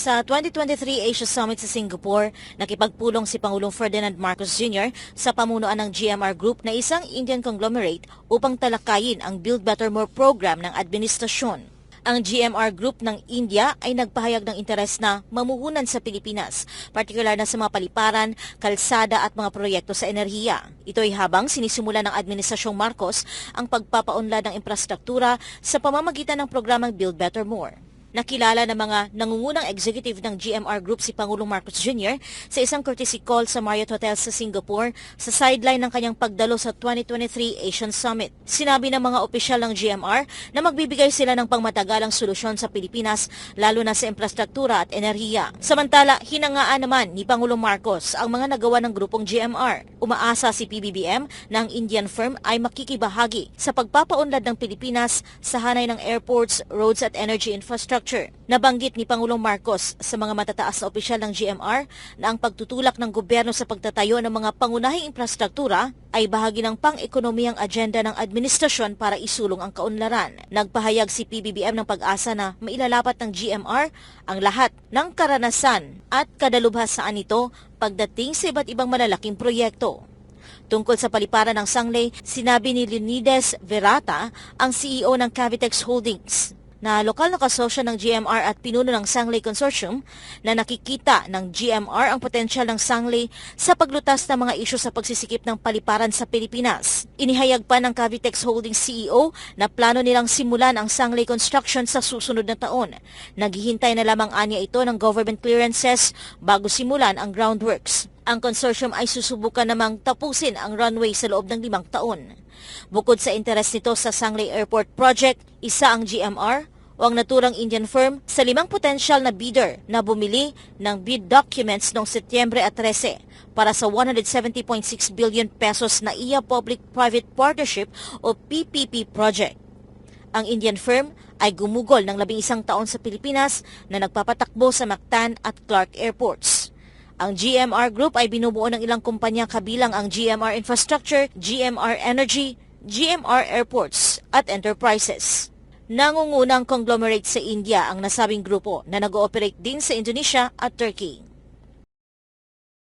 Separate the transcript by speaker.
Speaker 1: Sa 2023 Asia Summit sa Singapore, nakipagpulong si Pangulong Ferdinand Marcos Jr. sa pamunuan ng GMR Group na isang Indian conglomerate upang talakayin ang Build Better More program ng administrasyon. Ang GMR Group ng India ay nagpahayag ng interes na mamuhunan sa Pilipinas, partikular na sa mga paliparan, kalsada at mga proyekto sa enerhiya. Ito ay habang sinisimula ng Administrasyong Marcos ang pagpapaunlad ng infrastruktura sa pamamagitan ng programang Build Better More. Nakilala ng mga nangungunang executive ng GMR Group si Pangulong Marcos Jr. sa isang courtesy call sa Marriott Hotel sa Singapore sa sideline ng kanyang pagdalo sa 2023 Asian Summit. Sinabi ng mga opisyal ng GMR na magbibigay sila ng pangmatagalang solusyon sa Pilipinas lalo na sa infrastruktura at enerhiya. Samantala, hinangaan naman ni Pangulong Marcos ang mga nagawa ng grupong GMR. Umaasa si PBBM na ang Indian firm ay makikibahagi sa pagpapaunlad ng Pilipinas sa hanay ng airports, roads at energy infrastructure infrastructure. Nabanggit ni Pangulong Marcos sa mga matataas na opisyal ng GMR na ang pagtutulak ng gobyerno sa pagtatayo ng mga pangunahing infrastruktura ay bahagi ng pang-ekonomiyang agenda ng administrasyon para isulong ang kaunlaran. Nagpahayag si PBBM ng pag-asa na mailalapat ng GMR ang lahat ng karanasan at kadalubhasaan nito pagdating sa iba't ibang malalaking proyekto. Tungkol sa paliparan ng Sanglay, sinabi ni Leonidas Verata, ang CEO ng Cavitex Holdings, na lokal na kasosyo ng GMR at pinuno ng Sangley Consortium na nakikita ng GMR ang potensyal ng Sangley sa paglutas ng mga isyu sa pagsisikip ng paliparan sa Pilipinas. Inihayag pa ng Cavitex Holdings CEO na plano nilang simulan ang Sangley Construction sa susunod na taon. Naghihintay na lamang anya ito ng government clearances bago simulan ang groundworks. Ang consortium ay susubukan namang tapusin ang runway sa loob ng limang taon. Bukod sa interes nito sa Sangley Airport Project, isa ang GMR o ang naturang Indian firm sa limang potensyal na bidder na bumili ng bid documents noong Setyembre at 13 para sa 170.6 billion pesos na IA Public-Private Partnership o PPP project. Ang Indian firm ay gumugol ng labing isang taon sa Pilipinas na nagpapatakbo sa Mactan at Clark Airports. Ang GMR Group ay binubuo ng ilang kumpanya kabilang ang GMR Infrastructure, GMR Energy, GMR Airports at Enterprises. Nangungunang conglomerate sa India ang nasabing grupo na nag-ooperate din sa Indonesia at Turkey.